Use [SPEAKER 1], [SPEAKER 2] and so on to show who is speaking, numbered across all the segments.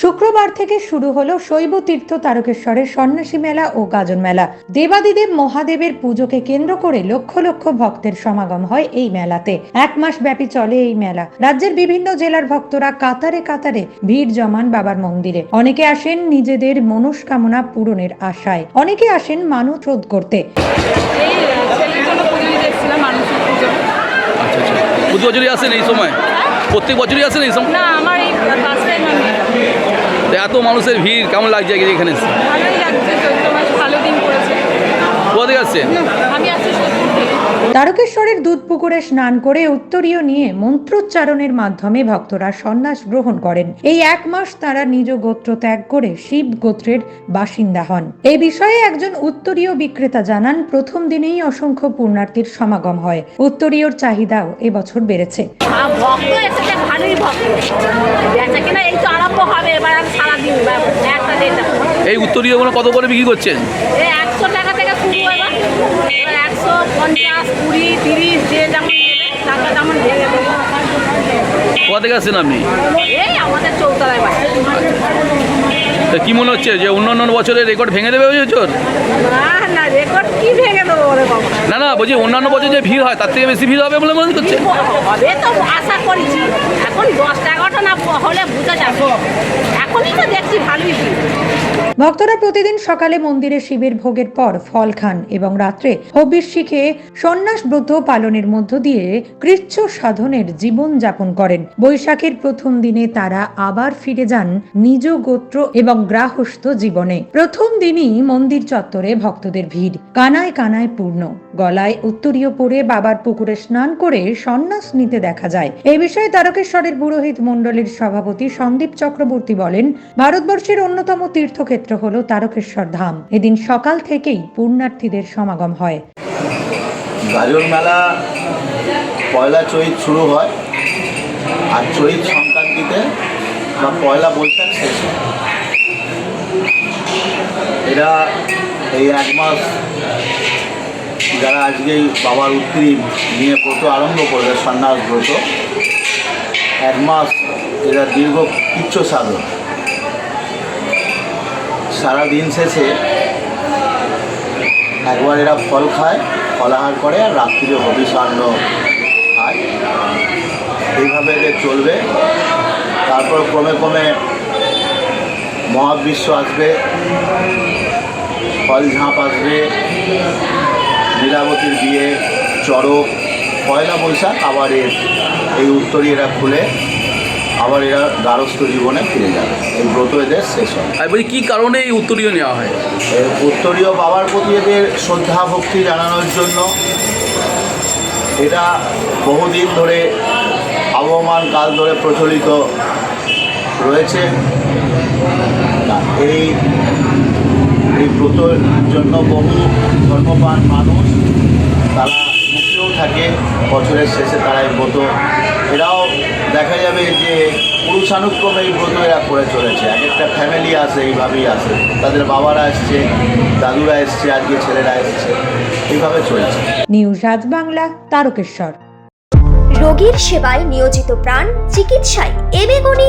[SPEAKER 1] শুক্রবার থেকে শুরু হলো শৈব তীর্থ তারকেশ্বরের সন্ন্যাসী মেলা ও গাজন মেলা। দেবাদিদেব মহাদেবের পুজোকে কেন্দ্র করে লক্ষ লক্ষ ভক্তের সমাগম হয় এই মেলাতে। এক মাস ব্যাপী চলে এই মেলা। রাজ্যের বিভিন্ন জেলার ভক্তরা কাতারে কাতারে ভিড় জমান বাবার মন্দিরে। অনেকে আসেন নিজেদের মনস্কামনা পূরণের আশায়। অনেকে আসেন মানত রোধ করতে।
[SPEAKER 2] পুজো
[SPEAKER 3] আচ্ছা। আচ্ছা বছরই আসেন এই সময়? প্রত্যেক বছরই আসেন এই সময়?
[SPEAKER 2] না আমার এই ফার্স্ট টাইম আমি
[SPEAKER 3] এত মানুষের ভিড় কেমন লাগছে এখানে?
[SPEAKER 2] ভালোই লাগছে চৈত্র মাস ভালো দিন পড়েছে।
[SPEAKER 3] কোথা থেকে আসছেন
[SPEAKER 1] তারকেশ্বরের দুধ পুকুরে স্নান করে উত্তরীয় নিয়ে মন্ত্রোচ্চারণের মাধ্যমে ভক্তরা সন্ন্যাস গ্রহণ করেন। এই এক মাস তারা নিজ গোত্র ত্যাগ করে শিব গোত্রের বাসিন্দা হন। এই বিষয়ে একজন উত্তরীয় বিক্রেতা জানান প্রথম দিনেই অসংখ্য পুণ্যার্থীর সমাগম হয়। উত্তরীয়র চাহিদাও এবছর বেড়েছে।
[SPEAKER 4] এই
[SPEAKER 3] উত্তরীয়গুলো কত করে বিক্রি করছেন?
[SPEAKER 4] একশো টাকা থেকে শুরু এবার এবার একশো পঞ্চাশ কুড়ি তিরিশ যে যেমন টাকা তেমন
[SPEAKER 3] কোথা থেকে আসছেন আপনি?
[SPEAKER 4] এই
[SPEAKER 3] তো কি মনে হচ্ছে যে অন্য অন্য বছরের রেকর্ড ভেঙে দেবে ওই বছর
[SPEAKER 4] না রেকর্ড কি ভেঙে দেবো
[SPEAKER 3] না না বলছি অন্যান্য বছর যে ভিড় হয়, তার থেকে বেশি ভিড় হবে বলে মনে করছে
[SPEAKER 4] আশা করেছি এখন দশটা এগারোটা না হলে বোঝা যাবে। এখনই তো দেখছি ভালোই
[SPEAKER 1] ভক্তরা প্রতিদিন সকালে মন্দিরে শিবের ভোগের পর ফল খান এবং রাত্রে হবির শিখে সন্ন্যাস ব্রত পালনের মধ্য দিয়ে কৃচ্ছ সাধনের জীবন যাপন করেন। বৈশাখের প্রথম দিনে তারা আবার ফিরে যান নিজ গোত্র এবং গ্রাহস্থ জীবনে। প্রথম দিনই মন্দির চত্বরে ভক্তদের ভিড়, কানায় কানায় পূর্ণ। গলায় উত্তরীয় পরে বাবার পুকুরে স্নান করে সন্ন্যাস নিতে দেখা যায়। এই বিষয়ে তারকেশ্বরের পুরোহিত মণ্ডলীর সভাপতি সন্দীপ চক্রবর্তী বলেন, ভারতবর্ষের অন্যতম তীর্থক্ষেত্র হল তারকেশ্বর ধাম। এদিন সকাল থেকেই পুণ্যার্থীদের সমাগম হয়।
[SPEAKER 5] গাজন মেলা পয়লা চৈত শুরু হয় আর চৈত সংক্রান্তিতে বা পয়লা বৈশাখ শেষ। হয় এরা এই এক মাস যারা আজকেই বাবার উত্তরী নিয়ে ব্রত আরম্ভ করবে, সন্ন্যাস ব্রত, এক মাস এরা দীর্ঘ কিচ্ছ সাধন। সারা দিন শেষে একবার এরা ফল খায়, ফলাহার করে আর রাত্রিরে হবিষান্ন খায়। এইভাবে এদের চলবে। তারপর ক্রমে ক্রমে মহাবিশ্ব আসবে, ফল ঝাঁপ আসবে লীলাবতীর বিয়ে চড়ক পয়লা বৈশাখ আবার এর এই উত্তরী এরা খুলে আবার এরা দ্বারস্থ জীবনে ফিরে যাবে। এই ব্রত এদের শেষ হয়
[SPEAKER 3] আর বলছি কী কারণে এই উত্তরীয় নেওয়া হয়?
[SPEAKER 5] উত্তরীয় বাবার প্রতি এদের শ্রদ্ধা ভক্তি জানানোর জন্য এটা বহুদিন ধরে আবহমান কাল ধরে প্রচলিত রয়েছে। এই এই ব্রতর জন্য বহু ধর্মপান মানুষ তারা মুখেও থাকে বছরের শেষে তারা এই ব্রত। এরাও দেখা যাবে যে পুরুষানুক্রমে এই ব্রত এরা করে চলেছে। এক একটা ফ্যামিলি আসে এইভাবেই আসে তাদের বাবারা এসছে দাদুরা এসছে আজকে ছেলেরা এসছে। এইভাবে চলছে।
[SPEAKER 1] নিউজ রাজ বাংলা তারকেশ্বর।
[SPEAKER 6] রোগীর সেবায় নিয়োজিত প্রাণ চিকিৎসায় এবেগুনি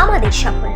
[SPEAKER 6] আমাদের সাফল্য